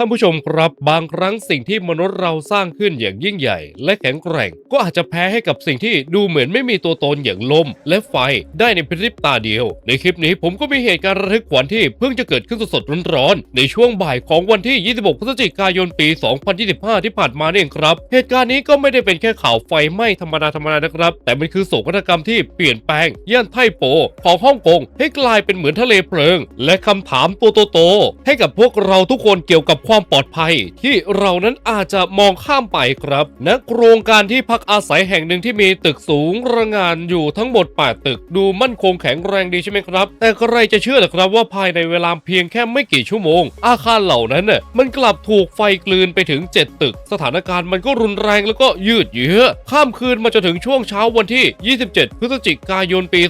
ท่านผู้ชมครับบางครั้งสิ่งที่มนุษย์เราสร้างขึ้นอย่างยิ่งใหญ่ และแข็งแกร่ง ก็อาจจะแพ้ให้กับสิ่งที่ดูเหมือนไม่มีตัวตนอย่างลม และไฟได้ในพริบตาเดียว ในคลิปนี้ผมก็มีเหตุการณ์ระทึกขวัญที่เพิ่งจะเกิดขึ้นสดๆร้อนๆในช่วงบ่ายของวันที่ 26 พฤศจิกายนปี 2025 ที่ผ่านมาเนี่เองครับ เหตุการณ์นี้ก็ไม่ได้เป็นแค่ข่าวไฟไหม้ธรรมดาธรรมดานะครับ แต่มันคือโศกนาฏกรรมที่เปลี่ยนแปลงย่านไทโปของฮ่องกงให้กลายเป็นเหมือนทะเลเพลิง และคำถามตัวโตๆให้กับพวกเราทุกคนเกี่ยวกับความปลอดภัยที่เรานั้นอาจจะมองข้ามไปครับณโครงการที่พักอาศัยแห่งหนึ่งที่มีตึกสูงระงานอยู่ทั้งหมด 8 ตึก ดูมั่นคงแข็งแรงดีใช่ไหมครับ แต่ใครจะเชื่อล่ะครับว่าภายในเวลาเพียงแค่ไม่กี่ชั่วโมง อาคารเหล่านั้นน่ะมันกลับถูกไฟกลืนไปถึง 7 ตึก สถานการณ์มันก็รุนแรงแล้วก็ยืดเยื้อข้ามคืนมาจนถึงช่วงเช้าวันที่ 27 พฤศจิกายนปี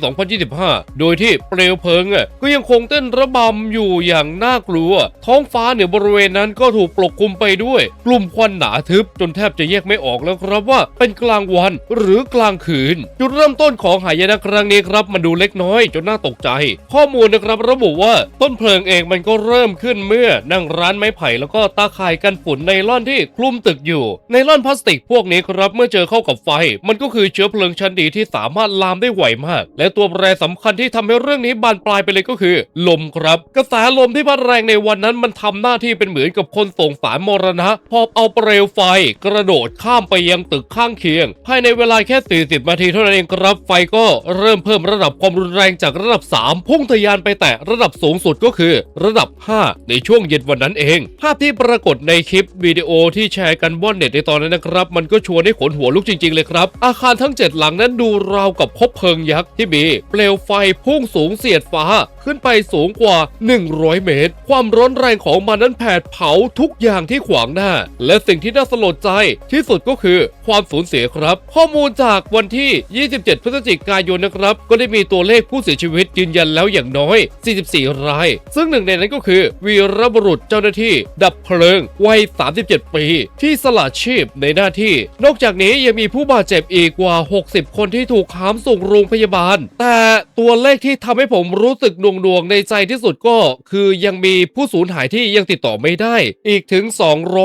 2025 โดยที่เปลวเพลิงอะก็ยังคงเต้นระบำอยู่อย่างน่ากลัว ท้องฟ้าเหนือบริเวณนั้นก็ถูกปกคลุมไปด้วยกลุ่มควันหนาทึบจนแทบจะแยกไม่ออกแล้วครับว่าเป็นกลางวันหรือกลางคืน จุดเริ่มต้นของหายนะครั้งนี้ครับ มันดูเล็กน้อยจนน่าตกใจ ข้อมูลนะครับระบุว่าต้นเพลิงเองมันก็เริ่มขึ้นเมื่อนั่งร้านไม้ไผ่แล้วก็ตาข่ายกันฝุ่นในล่อนที่คลุมตึกอยู่ในล่อนพลาสติกพวกนี้ครับเมื่อเจอเข้ากับไฟ มันก็คือเชื้อเพลิงชั้นดีที่สามารถลามได้ไวมาก และตัวแปรสำคัญที่ทำให้เรื่องนี้บานปลายไปเลยก็คือ ลมครับ กระแสลมที่พัดแรงในวันนั้นมันทำหน้าที่เป็นเหมือนกับคนส่งสารมรณะพอบเอาเปลวไฟ กระโดดข้ามไปยังตึกข้างเคียง ภายในเวลาแค่ 40 นาทีเท่านั้นเองครับ ไฟก็เริ่มเพิ่มระดับความรุนแรงจากระดับ 3 พุ่งทะยานไปแตะระดับสูงสุดก็คือ ระดับ 5 ในช่วงเย็นวันนั้นเอง ภาพที่ปรากฏในคลิปวิดีโอที่แชร์กันว่อนเน็ตในตอนนั้นนะครับ มันก็ชวนให้ขนหัวลุกจริง ๆ เลยครับ อาคารทั้ง 7 หลังนั้นดูราวกับคบเพลิงยักษ์ที่มีเปลวไฟพุ่งสูงเสียดฟ้า ขึ้นไปสูงกว่า 100 เมตร ความร้อนแรงของมันนั้นแผดเผาทุกอย่างที่ขวางหน้า และสิ่งที่น่าสลดใจที่สุดก็คือความสูญเสียครับ ข้อมูลจากวันที่ 27 พฤศจิกายนนะครับ ก็ได้มีตัวเลขผู้เสียชีวิตยืนยันแล้วอย่างน้อย 44 ราย ซึ่งหนึ่งในนั้นก็คือ วีรบุรุษเจ้าหน้าที่ ดับเพลิงวัย 37 ปี ที่สละชีพในหน้าที่ นอกจากนี้ยังมีผู้บาดเจ็บอีกกว่า 60 คนที่ถูกหามส่งโรงพยาบาล แต่ตัวเลขที่ทำให้ผมรู้สึกหน่วงในใจที่สุดก็ คือยังมีผู้สูญหายที่ยังติดต่อไม่ได้อีกถึง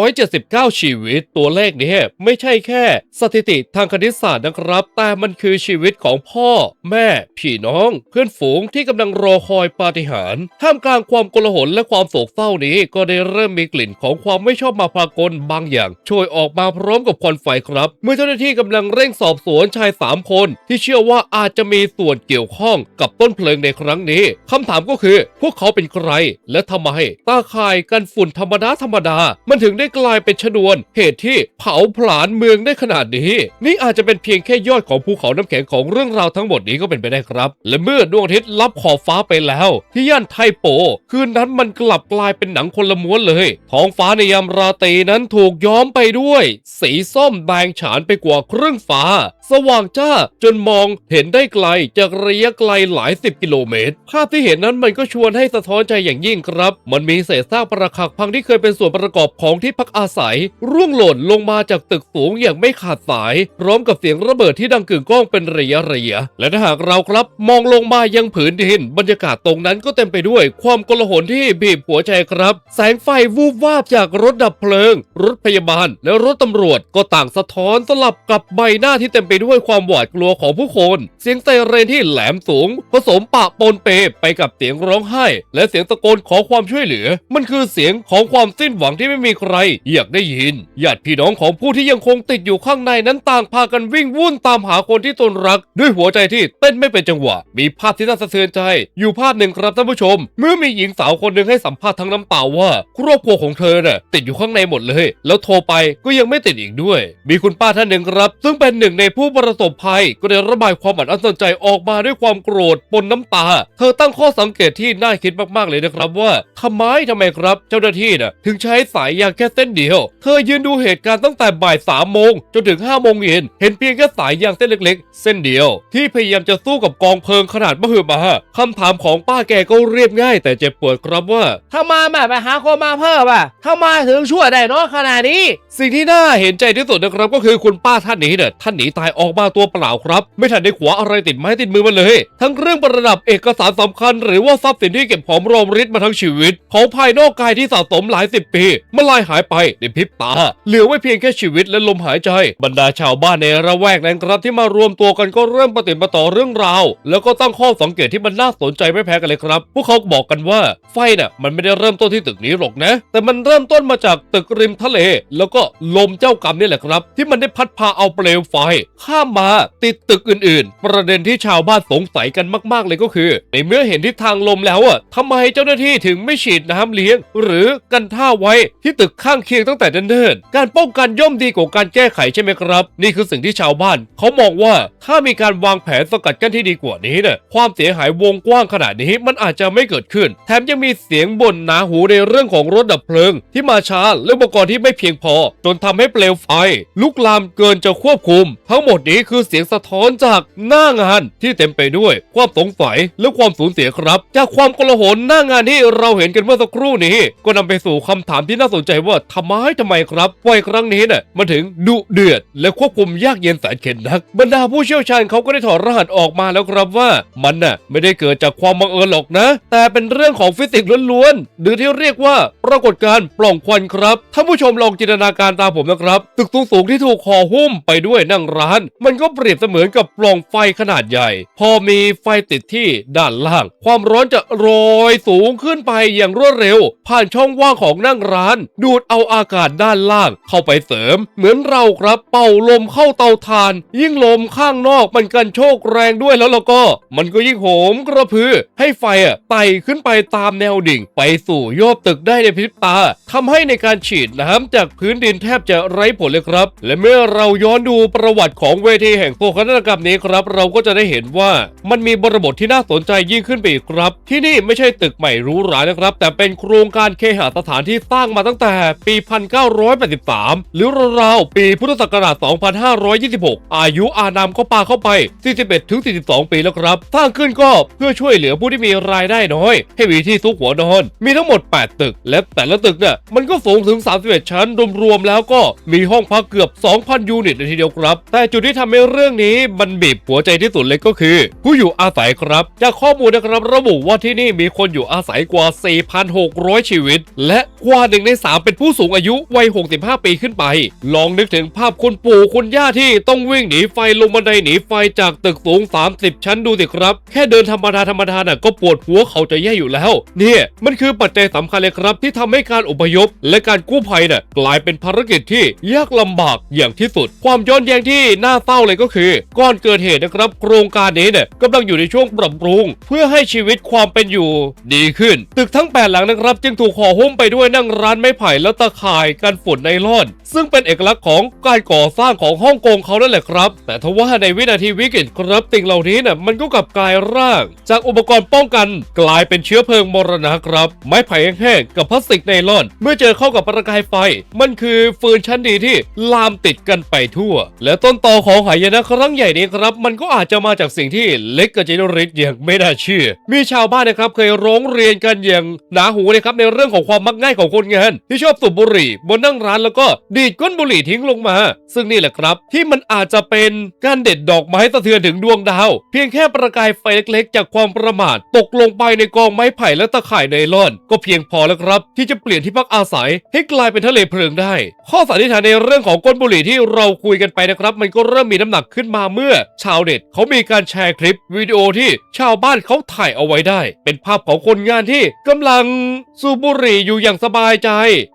279 ชีวิต ตัวเลขนี้ไม่ใช่แค่ สถิติทางคณิตศาสตร์นะครับ แต่มันคือชีวิตของพ่อ แม่ พี่น้อง เพื่อนฝูงที่กำลังรอคอยปาฏิหาริย์ท่ามกลางความโกลาหลและความโศกเศร้านี้ก็ได้เริ่มมีกลิ่นของความไม่ชอบมาพากลบางอย่างโชยออกมาพร้อมกับควันไฟครับ เมื่อเจ้าหน้าที่กำลังเร่งสอบสวนชาย 3 คน ที่เชื่อว่าอาจจะมีส่วนเกี่ยวข้องกับต้นเพลิงในครั้งนี้คำถามก็คือ พวกเขาเป็นใคร และทำไมตาข่ายกันฝุ่นธรรมดาธรรมดา มันถึงได้กลายเป็นชนวน เหตุที่เผาผลาญเมืองได้ขนาดนี้ นี่อาจจะเป็นเพียงแค่ยอดของภูเขาน้ำแข็งของเรื่องราวทั้งหมดนี้ก็เป็นไปได้ครับ และเมื่อดวงอาทิตย์ลับขอบฟ้าไปแล้ว ที่ย่านไทโป คืนนั้นมันกลับกลายเป็นหนังคนละม้วนเลย ท้องฟ้าในยามราตรีนั้นถูกย้อมไปด้วย สีส้มแดงฉานไปกว่าครึ่งฟ้า สว่างจ้าจนมองเห็นได้ไกลจากระยะไกลหลายสิบกิโลเมตร ภาพที่เห็นนั้นมันก็ชวนให้สะท้อนใจอย่างยิ่งครับ มันมีเศษซากปรักหักพังที่เคยเป็นส่วนประกอบของที่พักอาศัย ร่วงหล่นลงมาจากตึกสูงอย่างไม่ขาดสาย พร้อมกับเสียงระเบิดที่ดังกึ่งก้องเป็นระยะระยะและถ้าหากเราครับมองลงมายังผืนดิน บรรยากาศตรงนั้นก็เต็มไปด้วย ความโกลาหลที่บีบหัวใจครับ แสงไฟวูบวาบจากรถดับเพลิง รถพยาบาล และรถตำรวจก็ต่างสะท้อนสลับกับใบหน้าที่เต็มไปด้วยความหวาดกลัวของผู้คน เสียงไซเรนที่แหลมสูง ผสมปะปนเปไปกับเสียงร้องไห้ และเสียงตะโกนขอความช่วยเหลือ มันคือเสียงของความสิ้นหวังที่ไม่มีใคร อยากได้ยินญาติพี่น้องของผู้ที่ยังคงติดอยู่ข้างในนั้นต่างพากันวิ่งวุ่นตามหาคนที่ตนรัก ด้วยหัวใจที่เต้นไม่เป็นจังหวะ มีภาพที่น่าสะเทือนใจ อยู่ภาพหนึ่งครับท่านผู้ชม เมื่อมีหญิงสาวคนหนึ่งให้สัมภาษณ์ทั้งน้ำตาว่าครอบครัวของเธอน่ะติดอยู่ข้างในหมดเลย แล้วโทรไปก็ยังไม่ติดอีกด้วย มีคุณป้าท่านหนึ่งครับ ซึ่งเป็นหนึ่งในผู้ประสบภัย ก็ได้ระบายความอัดอั้นตันใจออกมาด้วยความโกรธปนน้ำตา เธอตั้งข้อสังเกตที่น่าคิดมากๆเลยนะครับว่าทำไมทำไมครับ เจ้าหน้าที่น่ะถึงใช้สายยางแค่เส้นเดียว เธอยืนดูเหตุการณ์ตั้งแต่บ่ายสามโมงจนถึงห้าโมงเย็นเห็นเพียงแค่สายยางเส้นเล็กๆ เส้นเดียว ที่พยายามจะสู้กับกองเพลิงขนาดมหึมาคำถามของป้าแกก็เรียบง่าย แต่เจ็บปวดครับว่าทำไมแม่ไปหาคนมาเพิ่มอะทำไมถึงช่วยได้น้อยขนาดนี้ สิ่งที่น่าเห็นใจที่สุดนะครับก็คือคุณป้าท่านนี้เนี่ยท่านหนีตายออกมาตัวเปล่าครับ ไม่ทันได้ขวาอะไรติดไม้ติดมือมาเลย ทั้งเรื่องประดับเอกสารสำคัญ หรือว่าทรัพย์สินที่เก็บหอมรอมริดมาทั้งชีวิตของภายนอกกายที่สะสมหลายสิบปี มันลายหายไปในพริบตา เหลือไว้เพียงแค่ชีวิตและลมหายใจ บรรดาชาวบ้านในระแวกนั้นครับที่มารวมตัวกันก็เริ่มปฏิบัติต่อเรื่องราว แล้วก็ตั้งข้อสังเกตที่มันน่าสนใจไม่แพ้กันเลยครับ พวกเขาบอกกันว่าไฟน่ะมันไม่ได้เริ่มต้นที่ตึกนี้หรอกนะ แต่มันเริ่มต้นมาจากตึกริมทะเล แล้วก็ลมเจ้ากรรมนี่แหละครับ ที่มันได้พัดพาเอาเปลวไฟ ข้ามมาติดตึกอื่น ๆ ประเด็นที่ชาวบ้านสงสัยกันมากๆเลยก็คือ ในเมื่อเห็นทิศทางลมแล้วอะทำไมเจ้าหน้าที่ถึงไม่ฉีดน้ำเลี้ยง หรือกันท่าไว้ที่ตึกข้างเคียงตั้งแต่เนิ่นๆการป้องกันย่อมดีกว่าการแก้ไขใช่ไหมครับ นี่คือสิ่งที่ชาวบ้าน เขามองว่าถ้ามีการวางแผนสกัดกั้นที่ดีกว่านี้เนี่ยความเสียหายวงกว้างขนาดนี้มันอาจจะไม่เกิดขึ้น แถมยังมีเสียงบ่นหนาหูในเรื่องของรถดับเพลิง ที่มาช้าและอุปกรณ์ที่ไม่เพียงพอ จนทำให้เปลวไฟลุกลามเกินจะควบคุม ทั้งหมดนี้คือเสียงสะท้อนจากหน้างานที่เต็มไปด้วย ความสงสัยและความสูญเสียครับ จากความโกลาหลหน้างานที่เราเห็นกันเมื่อสักครู่นี้ ก็นำไปสู่คำถามที่น่าสนใจว่าทำไมทำไมครับไฟครั้งนี้เนี่ยมันถึงดุเดือด และควบคุมยากเย็นแสนเข็ญนัก บรรดาผู้เชี่ยวชาญเขาก็ได้ถอดรหัสออกมาแล้วครับว่า มันน่ะไม่ได้เกิดจากความบังเอิญหรอกนะ แต่เป็นเรื่องของฟิสิกส์ล้วนๆหรือที่เรียกว่าปรากฏการณ์ปล่องควันครับท่านผู้ชมลองจินตนาการตามผมนะครับ ตึกสูงๆที่ถูกห่อหุ้มไปด้วยนั่งร้าน มันก็เปรียบเสมือนกับปล่องไฟขนาดใหญ่ พอมีไฟติดที่ด้านล่าง ความร้อนจะโรยสูงขึ้นไปอย่างรวดเร็ว ผ่านช่องว่างของนั่งร้าน ดูดเอาอากาศด้านล่าง เข้าไปเสริม เหมือนเราครับเป่าลมเข้าเตาถ่าน ยิ่งลมข้างนอกมันกันโชกแรงด้วยแล้วแล้วก็ มันก็ยิ่งโหมกระพือ ให้ไฟอะไต่ขึ้นไปตามแนวดิ่ง ไปสู่ยอดตึกได้ในพริบตาทำให้ในการฉีดน้ำจากพื้นดินแทบจะไร้ผลเลยครับ และเมื่อเราย้อนดูประวัติของเวทีแห่งโศกนาฏกรรมนี้ครับ เราก็จะได้เห็นว่ามันมีบริบทที่น่าสนใจยิ่งขึ้นไปอีกครับ ที่นี่ไม่ใช่ตึกใหม่หรูหรานะครับ แต่เป็นโครงการเคหสถานที่สร้างมาตั้งแต่ปี 1983 หรือราวๆปีพุทธศักราช 2526 อายุอานามก็ปาเข้าไป 41 ถึง 42 ปีแล้วครับ สร้างขึ้นก็เพื่อช่วยเหลือผู้ที่มีรายได้น้อย ให้มีที่ซุกหัวนอน มีทั้งหมด 8 ตึก และแต่ละตึกเนี่ยมันก็สูงถึง 31 ชั้น รวมๆแล้วก็มีห้องพักเกือบ 2,000 ยูนิตเลยทีเดียวครับ แต่จุดที่ทำให้เรื่องนี้มันบีบหัวใจที่สุดเลยก็คือ ผู้อยู่อาศัยครับ จากข้อมูลนะครับระบุว่าที่นี่มีคนอยู่อาศัยกว่า 4,600 ชีวิต และกว่าหนึ่งในสามเป็นผู้สูงอายุวัย 65 ปีขึ้นไป ลองนึกถึงภาพคุณปู่คุณย่าที่ต้องวิ่งหนีไฟลงบันไดหนีไฟจากตึกสูง 30 ชั้นดูสิครับ แค่เดินธรรมดาธรรมดาน่ะก็ปวดหัวเขาจะแย่อยู่แล้ว เนี่ยมันคือปัจจัยสำคัญเลยครับ ที่ทำให้การอพยพ และการกู้ภัยน่ะกลายเป็นภารกิจที่ยากลำบากอย่างที่สุด ความย้อนแย้งที่น่าเศร้าเลยก็คือ ก่อนเกิดเหตุนะครับ โครงการนี้เนี่ยกำลังอยู่ในช่วงปรับปรุง เพื่อให้ชีวิตความเป็นอยู่ ดีขึ้น ตึกทั้งแปดหลังนะครับ จึงถูกห่อหุ้มไปด้วยนั่งร้านไม้ไผ่และตะข่ายกันฝุ่นไนลอน ซึ่งเป็นเอกลักษณ์ของการก่อสร้างของฮ่องกงเขานั่นแหละครับ แต่ทว่าในวินาทีวิกฤตครับสิ่งเหล่านี้เนี่ยมันก็กลับกลายร่าง จากอุปกรณ์ป้องกันกลายเป็นเชื้อเพลิงมรณะครับ ไม้ไผ่แห้งๆกับพลาสติกไนลอน เมื่อเจอเข้ากับประกายไฟ มันคือฟืนชั้นดีที่ลามติดกันไปทั่ว และต้นตอของหายนะครั้งใหญ่นี้ครับ มันก็อาจจะมาจากสิ่งที่เล็กกระจินริดอย่างไม่น่าเชื่อ มีชาวบ้านนะครับเคยร้องเรียนกันอย่างหนาหูนะครับในเรื่องของความมักง่ายของคนงาน ที่ชอบสูบบุหรี่บนนั่งร้านแล้วก็ดีดก้นบุหรี่ทิ้งลงมา ซึ่งนี่แหละครับ ที่มันอาจจะเป็นการเด็ดดอกไม้สะเทือนถึงดวงดาว เพียงแค่ประกายไฟเล็กๆ จากความประมาทตกลงไปในกองไม้ไผ่และตะข่ายไนลอน ก็เพียงพอแล้วครับ ที่จะเปลี่ยนที่พักอาศัยให้กลายเป็นทะเลเพลิงได้ ข้อสันนิษฐานในเรื่องของก้นบุหรี่ที่เราคุยกันไปนะครับ มันก็เริ่มมีน้ำหนักขึ้นมาเมื่อ ชาวเน็ตเขามีการแชร์คลิปวิดีโอที่ชาวบ้านเขาถ่ายเอาไว้ได้ เป็นภาพของคนงานที่กำลังสูบบุหรี่อยู่อย่างสบายใจ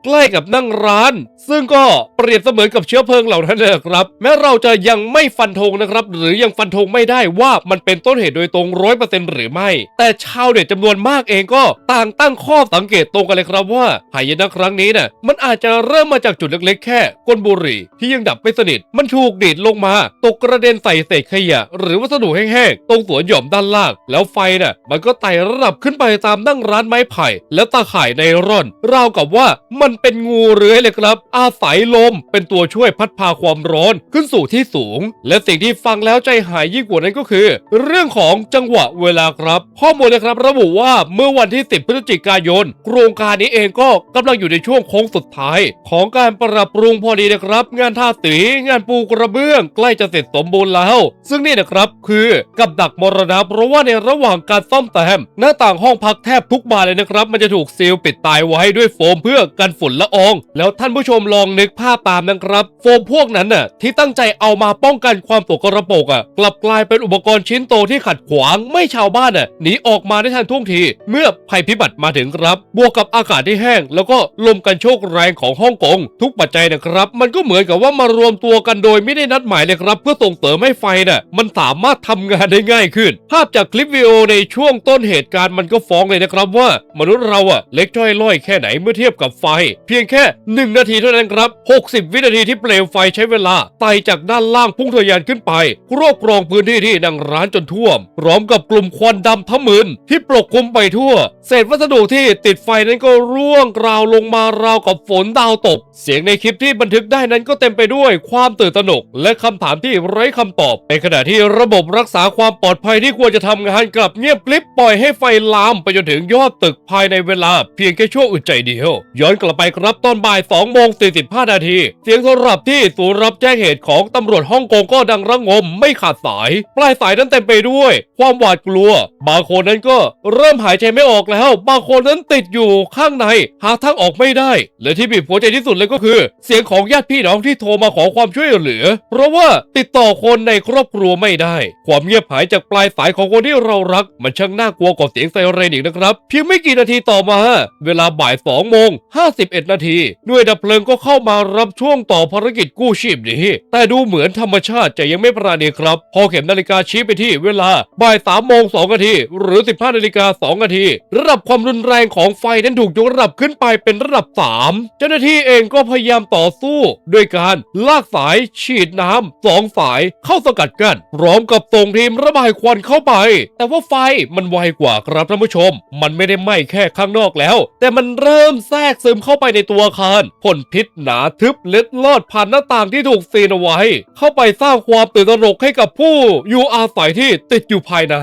ใกล้กับนั่งร้าน ซึ่งก็เปรียบเสมือนกับเชื้อเพลิงเหล่านั้นเลยครับ แม้เราจะยังไม่ฟันธงนะครับ หรือยังฟันธงไม่ได้ว่ามันเป็นต้นเหตุโดยตรงร้อยเปอร์เซ็นต์หรือไม่ แต่ชาวเน็ตจำนวนมากเองก็ต่างตั้งข้อสังเกตตรงกันเลยครับว่าหายนะครั้งนี้น่ะมันอาจจะเริ่มมาจากจุดเล็กๆ แค่ก้นบุหรี่ที่ยังดับไม่สนิท มันถูกดีดลงมา ตกกระเด็นใส่เศษขยะ หรือวัสดุแห้งๆตรงสวนหย่อมด้านล่าง แล้วไฟน่ะมันก็ไต่ระดับขึ้นไปตามนั่งร้านไม้ไผ่ แล้วตาข่ายในร่อนราวกับว่ามันเป็นงูเลื้อยเลยครับ อาศัยลมเป็นตัวช่วยพัดพาความร้อนขึ้นสู่ที่สูง และสิ่งที่ฟังแล้วใจหายยิ่งกว่านั้นก็คือ เรื่องของจังหวะเวลาครับ ข้อมูลนะครับ ระบุว่าเมื่อวันที่ 10 พฤศจิกายน โครงการนี้เองก็กำลังอยู่ในช่วงโค้งสุดท้าย ของการปรับปรุงพอดีนะครับ งานท่าสีงานปูกระเบื้องใกล้จะเสร็จสมบูรณ์แล้ว ซึ่งนี่นะครับคือกับดักมรณะเพราะว่าในระหว่างการซ่อมแซมหน้าต่างห้องพักแทบทุกบานเลยนะครับ มันจะถูกซีลปิดตายไว้ด้วยโฟมเพื่อกันฝุ่นละออง แล้วท่านผู้ชมลองนึกภาพตามนะครับ โฟมพวกนั้นน่ะที่ตั้งใจเอามาป้องกันความตกกระปรกอะกลับกลายเป็นอุปกรณ์ชิ้นโตที่ขัดขวางไม่ชาวบ้านอะหนีออกมาได้ทันท่วงที เมื่อภัยพิบัติมาถึงครับ บวกกับอากาศที่แห้ง แล้วก็ลมกันโชกแรงของฮ่องกง ทุกปัจจัยนะครับ มันก็เหมือนกับว่ามารวมตัวกันโดยไม่ได้นัดหมายเลยครับ เพื่อส่งเสริมให้ไฟน่ะมันสามารถทำงานได้ง่ายขึ้น ภาพจากคลิปวิดีโอในช่วงต้นเหตุการณ์มันก็ฟ้องเลยนะครับว่ามนุษย์เราอะเล็กจ้อยล่อยแค่ไหนเมื่อเทียบกับไฟ เพียงแค่ 1 นาทีเท่านั้นครับ 60 วินาทีที่เปลวไฟใช้เวลาไต่จากด้านล่างพุ่งทะยานขึ้นไปครอบครองพื้นที่ที่ดังร้านจนท่วมพร้อมกับกลุ่มควันดำทะมึนที่ปกคลุมไปทั่ว เศษวัสดุที่ติดไฟนั้นก็ร่วงกราวลงมาราวกับฝนดาวตก เสียงในคลิปที่บันทึกได้นั้นก็เต็มไปด้วยความตื่นตระหนก และคำถามที่ไร้คำตอบ ในขณะที่ระบบรักษาความปลอดภัยที่ควรจะทำงานกลับเงียบกริบปล่อยให้ไฟลามไปจนถึงยอดตึกภายในเวลา เพียงแค่ชั่วอึดใจเดียว ย้อนกลับไปครับตอนบ่าย2โมง45 นาที เสียงโทรศัพท์ที่ศูนย์รับแจ้งเหตุของตำรวจฮ่องกงก็ดังระงมไม่ขาดสาย ปลายสายนั้นเต็มไปด้วย ความหวาดกลัว บางคนนั้นก็เริ่มหายใจไม่ออกแล้ว บางคนนั้นติดอยู่ข้างใน หาทางออกไม่ได้ และที่บีบหัวใจที่สุดเลยก็คือ เสียงของญาติพี่น้องที่โทรมาขอความช่วยเหลือ เพราะว่าติดต่อคนในครอบครัวไม่ได้ ความเงียบหายจากปลายสายของคนที่เรารัก มันช่างน่ากลัวกว่าเสียงไซเรนอีกนะครับ เพียงไม่กี่นาทีต่อมา เวลาบ่าย2โมง 51 นาที หน่วยดับเพลิงก็เข้ามารับช่วงต่อภารกิจกู้ชีพนี้ แต่ดูเหมือนธรรมชาติจะยังไม่ปราณีครับ พอเข็มนาฬิกาชี้ไปที่เวลาบ่าย3โมง2นาที หรือ 15นาฬิกา2นาที ระดับความรุนแรงของไฟนั้นถูกยกระดับขึ้นไปเป็นระดับ 3 เจ้าหน้าที่เองก็พยายามต่อสู้ด้วยการลากสายฉีดน้ำสองสายเข้าสกัดกั้นพร้อมกับส่งทีมระบายควันเข้าไป แต่ว่าไฟมันไวกว่าครับท่านผู้ชม มันไม่ได้ไหม้แค่ข้างนอกแล้ว แต่มันเริ่มแทรกซึมเข้าไปในตัวอาคารพ่นพิษหนาทึบเล็ดลอดผ่านหน้าต่างที่ถูกซีนเอาไว้ เข้าไปสร้างความตื่นตระหนกให้กับผู้อยู่อาศัยที่ติดอยู่ภายใน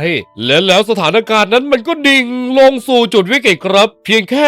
และแล้วสถานการณ์นั้นมันก็ดิ่งลงสู่จุดวิกฤตครับ เพียงแค่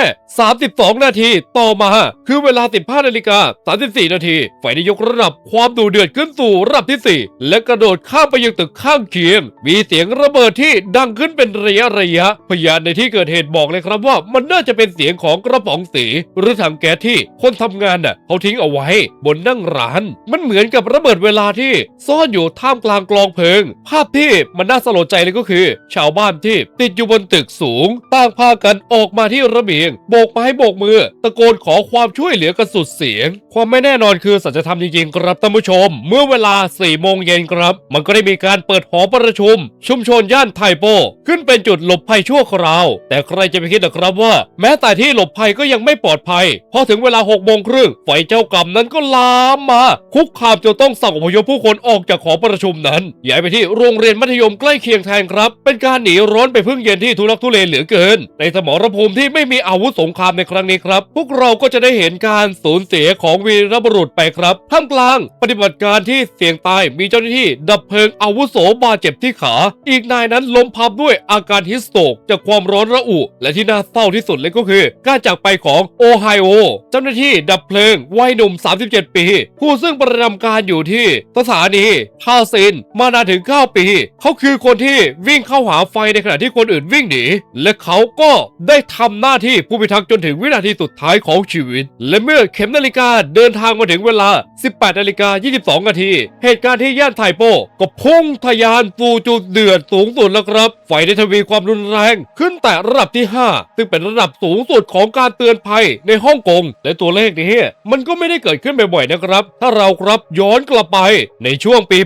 32 นาทีต่อมา คือเวลา 15นาฬิกา34 นาทีไฟได้ยกระดับความดูเดือดขึ้นสู่ระดับที่ 4 และกระโดดข้ามไปยังตึกข้างเคียง มีเสียงระเบิดที่ดังขึ้นเป็นระยะระยะ พยานในที่เกิดเหตุบอกเลยครับว่ามันน่าจะเป็นเสียงของกระป๋องสี หรือถังแก๊สที่คนทำงานน่ะเขาทิ้งเอาไว้บนนั่งร้าน มันเหมือนกับระเบิดเวลาที่ซ่อนอยู่ท่ามกลางกลองเพลิง ภาพที่มันน่าสลดใจเลยก็คือ ชาวบ้านที่ติดอยู่บนตึกสูงต่างพากันออกมาที่ระเบียง โบกไม้โบกมือ ตะโกนขอความช่วยเหลือกันสุดเสียง ความไม่แน่นอนคือสัจธรรมจริงๆครับท่านผู้ชม เมื่อเวลา4โมงเย็นครับ มันก็ได้มีการเปิดหอประชุม ชุมชนย่านไทโป ขึ้นเป็นจุดหลบภัยชั่วคราว แต่ใครจะไปคิดนะครับว่า แม้แต่ที่หลบภัยก็ยังไม่ปลอดภัย พอถึงเวลา6โมงครึ่งไฟเจ้ากรรมนั้นก็ลามมา คุกคามจนต้องสั่งอพยพผู้คนออกจากหอประชุมนั้นย้ายไปที่โรงเรียนมัธยมใกล้เคียงแทนครับ เป็นการหนีร้อนไปพึ่งเย็นที่ทุลักทุเลเหลือเกิน ในสมรภูมิที่ไม่มีอาวุธสงครามในครั้งนี้ครับ พวกเราก็จะได้เห็นการสูญเสียของวีรบุรุษไปครับท่ามกลาง ปฏิบัติการที่เสี่ยงตายมีเจ้าหน้าที่ดับเพลิงอาวุโสบาดเจ็บที่ขา อีกนายนั้นล้มพับด้วยอาการฮิสโตกจากความร้อนระอุ และที่น่าเศร้าที่สุดเลยก็คือการจากไปของโอไฮโอ เจ้าหน้าที่ดับเพลิงวัยหนุ่ม 37 ปี ผู้ซึ่งประจำการอยู่ที่สถานีทาซินมานานถึง 9 ปี เขาคือคนที่วิ่งเข้าหาไฟในขณะที่คนอื่นวิ่งหนี และเขาก็ได้ทำหน้าที่ผู้พิทักษ์จนถึงวินาทีสุดท้ายของชีวิต และเมื่อเข็มนาฬิกาเดินทางมาถึงเวลา 18 นาฬิกา 22 นาที เหตุการณ์ที่ย่านไทโป ก็พุ่งทะยานสู่จุดเดือดสูงสุดแล้วครับ ไฟได้ทวีความรุนแรง ขึ้นแต่ระดับที่ 5 ซึ่งเป็นระดับสูงสุดของการเตือนภัยในฮ่องกงและตัวเลขนี้มันก็ไม่ได้เกิดขึ้นบ่อยๆนะครับ ถ้าเราครับย้อนกลับไปในช่วงปี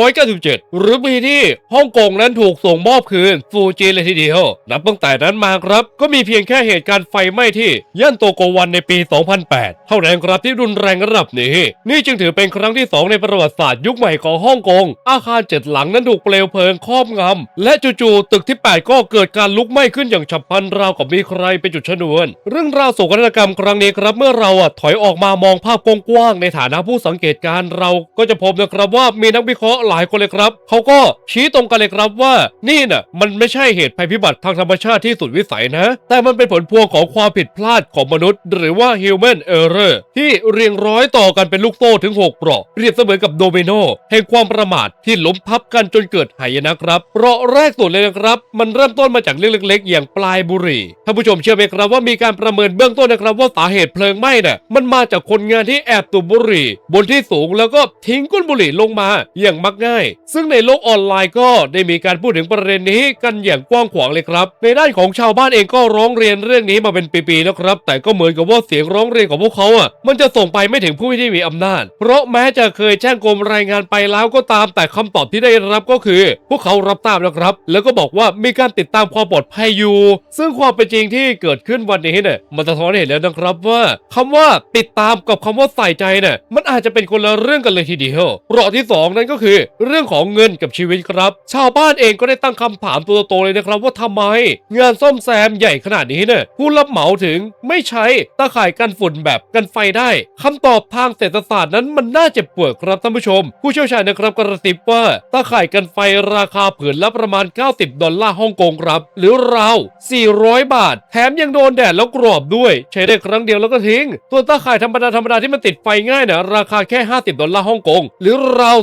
1997 หรือปีที่ฮ่องกงนั้นถูกส่งมอบคืนสู่จีนเลยทีเดียว นับตั้งแต่นั้นมาครับ ก็มีเพียงแค่เหตุการณ์ไฟไหม้ที่ย่านโตโกวันในปี 2008 เท่านั้นครับที่รุนแรงระดับนี้ นี่จึงถือเป็นครั้งที่ 2 ในประวัติศาสตร์ยุคใหม่ของฮ่องกง อาคารเจ็ดหลังนั้นถูกเปลวเพลิงครอบงำและจู่ๆตึกที่ 8 ก็เกิดการลุกไหม้ขึ้นอย่างฉับพลันราวกับมีใครเป็นจุดชนวนเรื่องราวโศกนาฏกรรมครั้งนี้ครับเมื่อเราอะถอยออกมามองภาพกว้างๆในฐานะผู้สังเกตการ์เราก็จะพบนะครับว่ามีนักวิเคราะห์หลายคนเลยครับเขาก็ชี้ตรงกันเลยครับว่านี่น่ะมันไม่ใช่เหตุภัยพิบัติทางธรรมชาติที่สุดวิสัยนะ แต่มันเป็นผลพวงของความผิดพลาดของมนุษย์ หรือว่า human error ที่เรียงร้อยต่อกันเป็นลูกโซ่ถึง 6 เปราะ เปรียบเสมือนกับโดมิโนแห่งความประมาทที่ล้มทับกันจนเกิดหายนะครับเปราะแรกสุดเลยนะครับ มันเริ่มต้นมาจากเรื่องเล็กๆ อย่างปลายบุหรี่ท่านผู้ชมเชื่อไหมครับว่ามีมีการประเมินเบื้องต้นนะครับว่าสาเหตุเพลิงไหม้เนี่ยมันมาจากคนงานที่แอบตูดบุหรี่ บนที่สูงแล้วก็ทิ้งก้นบุหรี่ลงมาอย่างมักง่าย ซึ่งในโลกออนไลน์ก็ได้มีการพูดถึงประเด็นนี้กันอย่างกว้างขวางเลยครับ ในด้านของชาวบ้านเองก็ร้องเรียนเรื่องนี้มาเป็นปีๆแล้วครับ แต่ก็เหมือนกับว่าเสียงร้องเรียนของพวกเขาอะมันจะส่งไปไม่ถึงผู้ที่มีอำนาจ เพราะแม้จะเคยแจ้งกรมรายงานไปแล้วก็ตามแต่คำตอบที่ได้รับก็คือ พวกเขารับทราบแล้วครับ แล้วก็บอกว่ามีการติดตามความปลอดภัยอยู่ ซึ่งความเป็นจริงที่เกิดขึ้นวันนี้เนี่ยมันสะท้อนให้เห็นแล้วนะครับว่าคำว่าติดตามกับคำว่าใส่ใจเนี่ยมันอาจจะเป็นคนละเรื่องกันเลยทีเดียวเรื่องที่สองนั่นก็คือ เรื่องของเงินกับชีวิตครับ ชาวบ้านเองก็ได้ตั้งคำถามตัวโตๆเลยนะครับว่าทำไม งานซ่อมแซมใหญ่ขนาดนี้เนี่ยผู้รับเหมาถึงไม่ใช้ตาข่ายกันฝุ่นแบบกันไฟได้คำตอบทางเศรษฐศาสตร์นั้นมันน่าเจ็บปวดครับท่านผู้ชม ผู้เชี่ยวชาญนะครับกระติบว่าตาข่ายกันไฟราคาผืนละประมาณ 90 ดอลลาร์ฮ่องกงครับ หรือราว400 บาท แถมยังโดนแดดแล้วกรอบด้วย ใช้ได้ครั้งเดียวแล้วก็ทิ้ง ตัวตาข่ายธรรมดาธรรมดาที่มันติดไฟง่ายนะราคาแค่ 50 ดอลลาร์ฮ่องกง หรือราว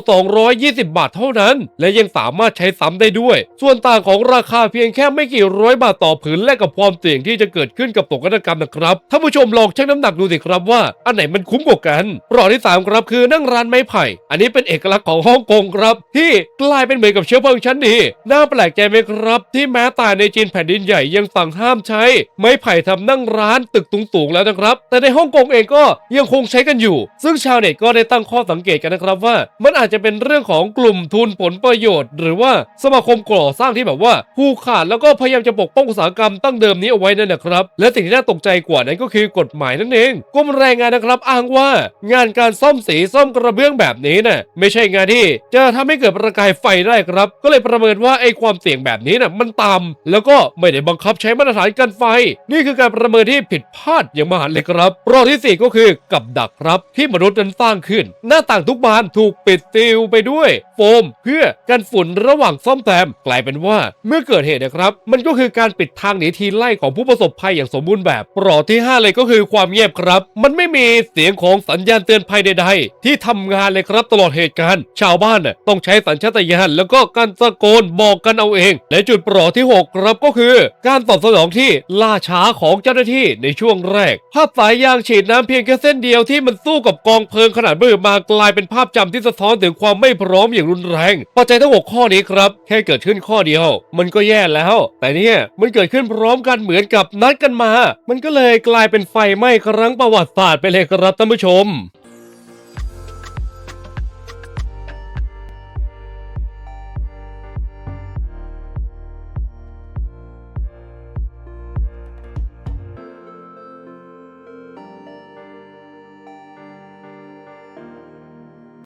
220 บาทเท่านั้น และยังสามารถใช้ซ้ำได้ด้วย ส่วนต่างของราคาเพียงแค่ไม่กี่ร้อยบาทต่อผืนแลกกับความเสี่ยงที่จะเกิดขึ้นกับตกนาฏกรรมนะครับท่านผู้ชมลองชั่งน้ำหนักดูสิครับว่า อันไหนมันคุ้มกว่ากันรอที่สามครับคือนั่งร้านไม้ไผ่ อันนี้เป็นเอกลักษณ์ของฮ่องกงครับ ที่กลายเป็นเหมือนกับเชื้อเพลิงชั้นดีน่าแปลกใจไหมครับ ที่แม้แต่ในจีนแผ่นดินใหญ่ยังสั่งห้ามใช้ ไม้ไผ่ทำนั่งร้านตึกสูงๆแล้วนะครับ แต่ในฮ่องกงเองก็ยังคงใช้กันอยู่ ซึ่งชาวเน็ตก็ได้ตั้งข้อสังเกตกันนะครับว่า มันอาจจะเป็นเรื่องของกลุ่มทุนผลประโยชน์ หรือว่าสมาคมก่อสร้างที่แบบว่าผูกขาดแล้วก็พยายามจะปกป้องอุตสาหกรรมตั้งเดิมนี้เอาไว้นั่นนะครับ และสิ่งที่น่าตกใจกว่านั้นก็คือกฎหมายนั่นเองกรมแรงงานนะครับอ้างว่า งานการซ่อมสีซ่อมกระเบื้องแบบนี้น่ะไม่ใช่งานที่ จะทำให้เกิดประกายไฟได้ครับ ก็เลยประเมินว่าไอ้ความเสี่ยงแบบนี้น่ะมันต่ำแล้วก็ไม่ได้บังคับใช้มาตรฐานกันไฟ นี่คือการประเมินที่ผิดพลาดอย่างมหันต์เลยครับรอบที่สี่ก็คือกับดักครับที่มนุษย์นั้นสร้างขึ้น หน้าต่างทุกบานถูกปิดติวไปด้วย โฟม เพื่อกันฝุ่นระหว่างซ่อมแซมกลายเป็นว่า เมื่อเกิดเหตุนะครับ มันก็คือการปิดทางหนีทีไล่ของผู้ประสบภัยอย่างสมบูรณ์แบบปลอดที่ 5 เลยก็คือความเงียบครับ มันไม่มีเสียงของสัญญาณเตือนภัยใดๆที่ทำงานเลยครับตลอดเหตุการณ์ ชาวบ้านน่ะต้องใช้สัญชาตญาณแล้วก็การตะโกนบอกกันเอาเอง และจุดปลอที่6ครับก็คือ การตอบสนองที่ล่าช้าของเจ้าหน้าที่ในช่วงแรก ภาพสายยางฉีดน้ำเพียงแค่เส้นเดียวที่มันสู้กับกองเพลิงขนาดเบอมากลายเป็นภาพจำที่สะท้อนถึงความไม่พร้อมอย่างรุนแรงปัจจัยทั้งหกข้อนี้ครับ แค่เกิดขึ้นข้อเดียว มันก็แย่แล้ว แต่เนี่ยมันเกิดขึ้นพร้อมกันเหมือนกับนัดกันมา มันก็เลยกลายเป็นไฟไหม้ครั้งประวัติศาสตร์ไปเลยครับท่านผู้ชม